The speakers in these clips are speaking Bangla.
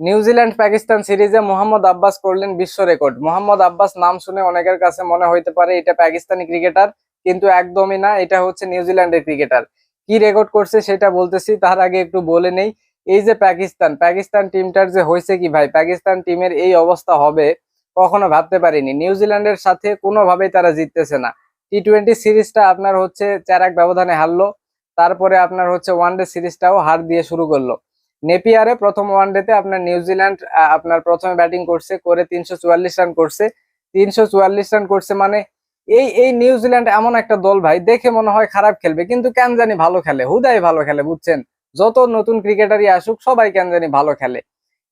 নিউজিল্যান্ড পাকিস্তান সিরিজে মোহাম্মদ আব্বাস করলেন বিশ্ব রেকর্ড মোহাম্মদ আব্বাস নাম শুনে অনেকের কাছে মনে হইতে পারে এটা পাকিস্তানি ক্রিকেটার কিন্তু একদমই না, এটা হচ্ছে নিউজিল্যান্ডের ক্রিকেটার কি রেকর্ড করছে সেটা বলতেছি, তার আগে একটু বলে নেই। এই যে পাকিস্তান পাকিস্তান টিমটার যে হয়েছে কি ভাই? পাকিস্তান টিমের এই অবস্থা হবে, কখনো ভাবতে পারিনি। নিউজিল্যান্ডের সাথে কোনোভাবেই তারা জিততেছে না। টি টোয়েন্টি সিরিজটা আপনার হচ্ছে চার এক ব্যবধানে হারলো, তারপরে আপনার হচ্ছে ওয়ানডে সিরিজটাও হার দিয়ে শুরু করল। নেপিয়ারে প্রথম ওয়ানডেতে আপনার নিউজিল্যান্ড আপনার প্রথমে ব্যাটিং করছে, করে তিনশো চুয়াল্লিশ রান করছে। তিনশো চুয়াল্লিশ রান করছে মানে এই এই নিউজিল্যান্ড এমন একটা দল ভাই, দেখে মনে হয় খারাপ খেলবে, কিন্তু কেন জানি ভালো খেলে, হুদাই ভালো খেলে, বুঝছেন? যত নতুন ক্রিকেটারই আসুক, সবাই কেন জানি ভালো খেলে।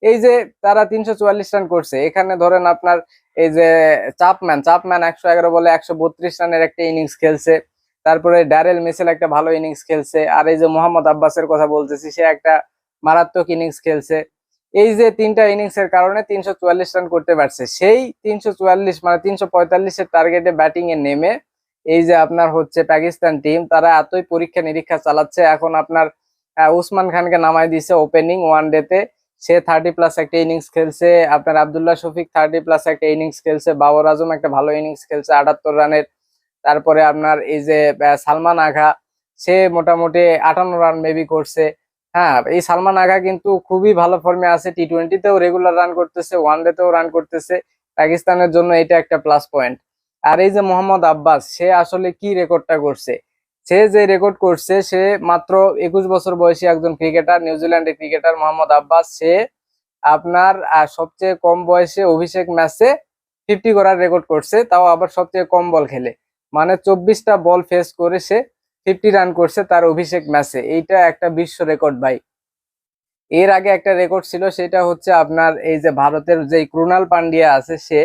এই যে তারা তিনশো চুয়াল্লিশ রান করছে, এখানে ধরেন আপনার এই যে চাপম্যান চাপম্যান একশো এগারো বলে একশো বত্রিশ রানের একটা ইনিংস খেলছে। তারপরে ড্যারেল মিসেল একটা ভালো ইনিংস খেলছে। আর এই যে মোহাম্মদ আব্বাসের কথা বলতেছি, সে একটা মারাত্মক ইনিংস খেলছে। এই যে তিনটা ইনিংস এর কারণে তিনশো চুয়াল্লিশ রান করতে পারছে। সেই তিনশো চুয়াল্লিশ মানে তিনশো পঁয়তাল্লিশের টার্গেটে ব্যাটিং এ নেমে এই যে আপনার হচ্ছে পাকিস্তান টিম তারা এতই পরীক্ষা নিরীক্ষা চালাচ্ছে। এখন আপনার উসমান খানকে নামাই দিছে ওপেনিং ওয়ান ডেতে সে থার্টি প্লাস একটা ইনিংস খেলছে। আপনার আবদুল্লাহ শফিক থার্টি প্লাস একটা ইনিংস খেলছে। বাবর আজম একটা ভালো ইনিংস খেলছে, আটাত্তর রানের। তারপরে আপনার এই যে সালমান আঘা, সে মোটামুটি আটান্ন রান মেবি করছে। হ্যাঁ এই সালমান আগা কিন্তু খুবই ভালো ফর্মে আছে টি টোয়েন্টিতেও রেগুলার রান করতেছে ওয়ান ডেতেও রান করতেছে, পাকিস্তানের জন্য এটা একটা প্লাস পয়েন্ট আর এই যে মোহাম্মদ আব্বাস, সে আসলে কি রেকর্ডটা করছে? সে যে রেকর্ড করছে, সে মাত্র একুশ বছর বয়সী একজন ক্রিকেটার নিউজিল্যান্ডের ক্রিকেটার মোহাম্মদ আব্বাস, সে আপনার সবচেয়ে কম বয়সে অভিষেক ম্যাচে ফিফটি করার রেকর্ড করছে, তাও আবার সবচেয়ে কম বল খেলে। মানে চব্বিশটা বল ফেস করে সে ফিফটি রান করছে তার অভিষেক ম্যাচে। এইটা একটা বিশ্ব রেকর্ড ভাই। এর আগে একটা রেকর্ড ছিল, সেটা হচ্ছে আপনার এই যে ভারতের যে ক্রুনাল পান্ডিয়া আছে, সে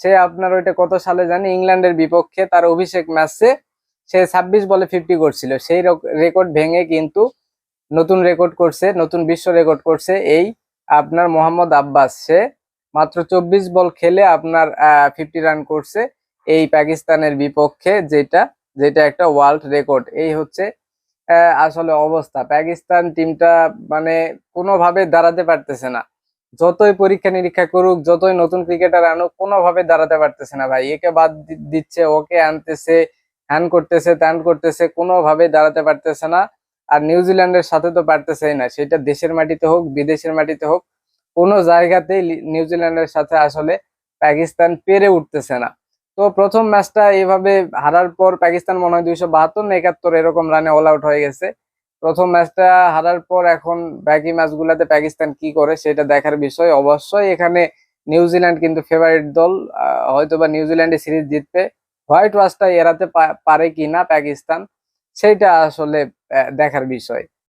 সে আপনার ওইটা কত সালে জানি ইংল্যান্ডের বিপক্ষে তার অভিষেক ম্যাচে সে ছাব্বিশ বলে ফিফটি করছিল। সেই রেকর্ড ভেঙে কিন্তু নতুন রেকর্ড করছে, নতুন বিশ্ব রেকর্ড করছে এই আপনার মোহাম্মদ আব্বাস। সে মাত্র চব্বিশ বল খেলে আপনার ফিফটি রান করছে এই পাকিস্তানের বিপক্ষে, যেটা যেটা একটা ওয়ার্ল্ড রেকর্ড এই হচ্ছে আসলে অবস্থা। পাকিস্তান টিমটা মানে কোনোভাবে দাঁড়াতে পারতেছে না। যতই পরীক্ষা নিরীক্ষা করুক, যতই নতুন ক্রিকেটার আনুক, কোনোভাবে দাঁড়াতে পারতেছে না ভাই। একে বাদ দিচ্ছে, ওকে আনতেছে হ্যান করতেছে, ত্যান করতেছে, কোনোভাবে দাঁড়াতে পারতেছে না। আর নিউজিল্যান্ডের সাথে তো পারতেছেই না। সেটা দেশের মাটিতে হোক, বিদেশের মাটিতে হোক, কোনো জায়গাতেই নিউজিল্যান্ডের সাথে আসলে পাকিস্তান পেরে উঠতেছে না। তো প্রথম ম্যাচটা এইভাবে হারার পর পাকিস্তান মনে হয় দুইশো বাহাত্তর না একাত্তর এরকম রানে অল আউট হয়ে গেছে। প্রথম ম্যাচটা হারার পর এখন বাকি ম্যাচগুলোতে পাকিস্তান কি করে সেটা দেখার বিষয়। অবশ্যই এখানে নিউজিল্যান্ড কিন্তু ফেভারিট দল আহ, হয়তোবা নিউজিল্যান্ডে সিরিজ জিতবে। হোয়াইট ওয়াশটা এড়াতে পারে কিনা পাকিস্তান সেটা আসলে দেখার বিষয়।